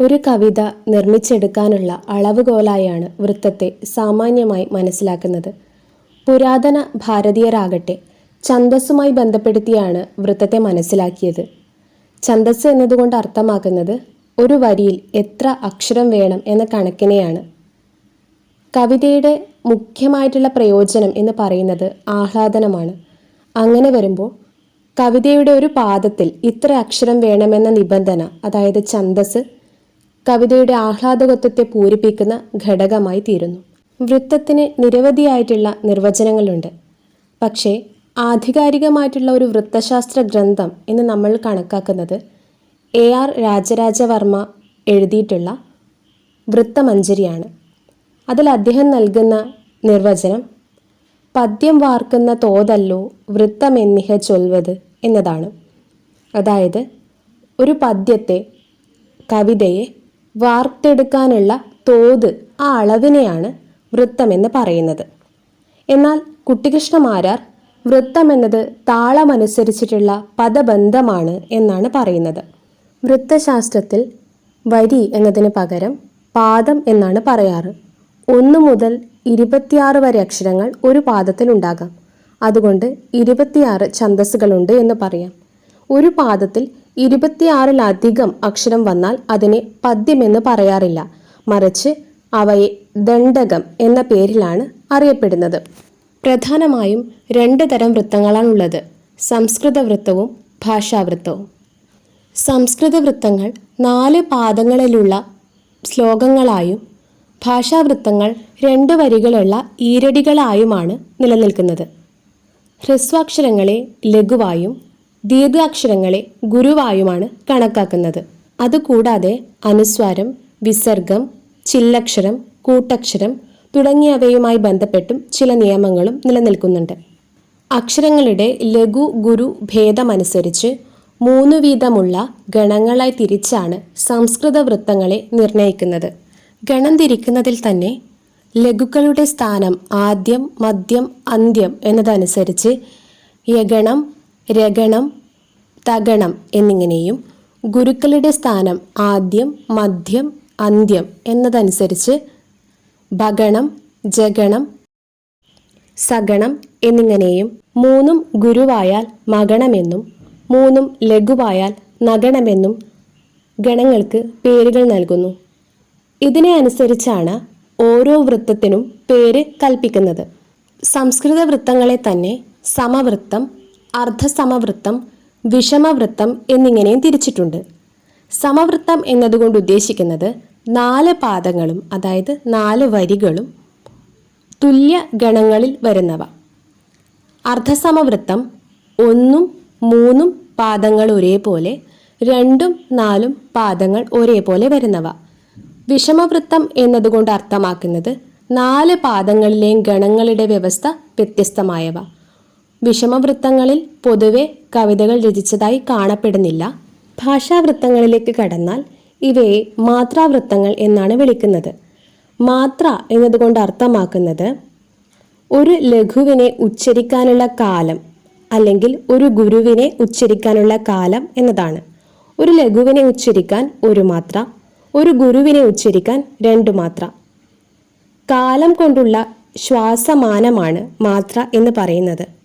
ഒരു കവിത നിർമ്മിച്ചെടുക്കാനുള്ള അളവുകോലായാണ് വൃത്തത്തെ സാമാന്യമായി മനസ്സിലാക്കുന്നത്. പുരാതന ഭാരതീയരാകട്ടെ ഛന്ദസ്സുമായി ബന്ധപ്പെടുത്തിയാണ് വൃത്തത്തെ മനസ്സിലാക്കിയത്. ഛന്ദസ് എന്നതുകൊണ്ട് അർത്ഥമാക്കുന്നത് ഒരു വരിയിൽ എത്ര അക്ഷരം വേണം എന്ന കണക്കിനെയാണ്. കവിതയുടെ മുഖ്യമായിട്ടുള്ള പ്രയോജനം എന്ന് പറയുന്നത് ആഹ്ലാദനമാണ്. അങ്ങനെ വരുമ്പോൾ കവിതയുടെ ഒരു പാദത്തിൽ ഇത്ര അക്ഷരം വേണമെന്ന നിബന്ധന അതായത് ഛന്ദസ് കവിതയുടെ ആഹ്ലാദകത്വത്തെ പൂരിപ്പിക്കുന്ന ഘടകമായി തീരുന്നു. വൃത്തത്തിന് നിരവധിയായിട്ടുള്ള നിർവചനങ്ങളുണ്ട്. പക്ഷേ ആധികാരികമായിട്ടുള്ള ഒരു വൃത്തശാസ്ത്ര ഗ്രന്ഥം എന്ന് നമ്മൾ കണക്കാക്കുന്നത് എ ആർ രാജരാജവർമ്മ എഴുതിയിട്ടുള്ള വൃത്തമഞ്ജരിയാണ് അതിൽ അദ്ദേഹം നൽകുന്ന നിർവചനം പദ്യം വാർക്കുന്ന തോതല്ലോ വൃത്തമെന്നിഹ ചൊൽവത് എന്നതാണ്. അതായത് ഒരു പദ്യത്തെ കവിതയെ വാർത്തെടുക്കാനുള്ള തോത് ആ അളവിനെയാണ് വൃത്തമെന്ന് പറയുന്നത്. എന്നാൽ കുട്ടികൃഷ്ണമാരാർ വൃത്തമെന്നത് താളമനുസരിച്ചിട്ടുള്ള പദബന്ധമാണ് എന്നാണ് പറയുന്നത്. വൃത്തശാസ്ത്രത്തിൽ വരി എന്നതിന് പകരം പാദം എന്നാണ് പറയാറ്. ഒന്ന് മുതൽ ഇരുപത്തിയാറ് വരെ അക്ഷരങ്ങൾ ഒരു പാദത്തിൽ ഉണ്ടാകാം. അതുകൊണ്ട് ഇരുപത്തിയാറ് ഛന്തസ്സുകളുണ്ട് എന്ന് പറയാം. ഒരു പാദത്തിൽ ഇരുപത്തിയാറിലധികം അക്ഷരം വന്നാൽ അതിനെ പദ്യമെന്ന് പറയാറില്ല. മറിച്ച് അവയെ ദണ്ഡകം എന്ന പേരിലാണ് അറിയപ്പെടുന്നത്. പ്രധാനമായും രണ്ട് തരം വൃത്തങ്ങളാണുള്ളത് സംസ്കൃത വൃത്തവും ഭാഷാവൃത്തവും സംസ്കൃത വൃത്തങ്ങൾ നാല് പാദങ്ങളിലുള്ള ശ്ലോകങ്ങളായും ഭാഷാവൃത്തങ്ങൾ രണ്ട് വരികളുള്ള ഈരടികളായുമാണ് നിലനിൽക്കുന്നത്. ഹ്രസ്വാക്ഷരങ്ങളെ ലഘുവായും ദീർഘാക്ഷരങ്ങളെ ഗുരുവായുമാണ് കണക്കാക്കുന്നത്. അതുകൂടാതെ അനുസ്വാരം വിസർഗം ചില്ലക്ഷരം കൂട്ടക്ഷരം തുടങ്ങിയവയുമായി ബന്ധപ്പെട്ടും ചില നിയമങ്ങളും നിലനിൽക്കുന്നുണ്ട്. അക്ഷരങ്ങളുടെ ലഘു ഗുരു ഭേദമനുസരിച്ച് മൂന്നു വീതമുള്ള ഗണങ്ങളായി തിരിച്ചാണ് സംസ്കൃത വൃത്തങ്ങളെ നിർണയിക്കുന്നത്. ഗണം തിരിക്കുന്നതിൽ തന്നെ ലഘുക്കളുടെ സ്ഥാനം ആദ്യം മദ്യം അന്ത്യം എന്നതനുസരിച്ച് യഗണം രഗണം തഗണം എന്നിങ്ങനെയും ഗുരുക്കളുടെ സ്ഥാനം ആദ്യം മധ്യം അന്ത്യം എന്നതനുസരിച്ച് ഭഗണം ജഗണം സഗണം എന്നിങ്ങനെയും മൂന്നും ഗുരുവായാൽ മകണമെന്നും മൂന്നും ലഘുവായാൽ നഗണമെന്നും ഗണങ്ങൾക്ക് പേരുകൾ നൽകുന്നു. ഇതിനെ അനുസരിച്ചാണ് ഓരോ വൃത്തത്തിനും പേര് കൽപ്പിക്കുന്നത്. സംസ്കൃത വൃത്തങ്ങളെ തന്നെ സമവൃത്തം അർദ്ധസമവൃത്തം വിഷമവൃത്തം എന്നിങ്ങനെയും തിരിച്ചിട്ടുണ്ട്. സമവൃത്തം എന്നതുകൊണ്ട് ഉദ്ദേശിക്കുന്നത് നാല് പാദങ്ങളും അതായത് നാല് വരികളും തുല്യ ഗണങ്ങളിൽ വരുന്നവ. അർദ്ധസമവൃത്തം ഒന്നും മൂന്നും പാദങ്ങൾ ഒരേപോലെ രണ്ടും നാലും പാദങ്ങൾ ഒരേപോലെ വരുന്നവ. വിഷമവൃത്തം എന്നതുകൊണ്ട് അർത്ഥമാക്കുന്നത് നാല് പാദങ്ങളിലെയും ഗണങ്ങളുടെ വ്യവസ്ഥ വ്യത്യസ്തമായവ. വിഷമവൃത്തങ്ങളിൽ പൊതുവെ കവിതകൾ രചിച്ചതായി കാണപ്പെടുന്നില്ല. ഭാഷാവൃത്തങ്ങളിലേക്ക് കടന്നാൽ ഇവയെ മാത്രാവൃത്തങ്ങൾ എന്നാണ് വിളിക്കുന്നത്. മാത്ര എന്നതുകൊണ്ട് അർത്ഥമാക്കുന്നത് ഒരു ലഘുവിനെ ഉച്ചരിക്കാനുള്ള കാലം അല്ലെങ്കിൽ ഒരു ഗുരുവിനെ ഉച്ചരിക്കാനുള്ള കാലം എന്നതാണ്. ഒരു ലഘുവിനെ ഉച്ചരിക്കാൻ ഒരു മാത്ര ഒരു ഗുരുവിനെ ഉച്ചരിക്കാൻ രണ്ടു മാത്ര. കാലം കൊണ്ടുള്ള ശ്വാസമാനമാണ് മാത്ര എന്ന് പറയുന്നത്.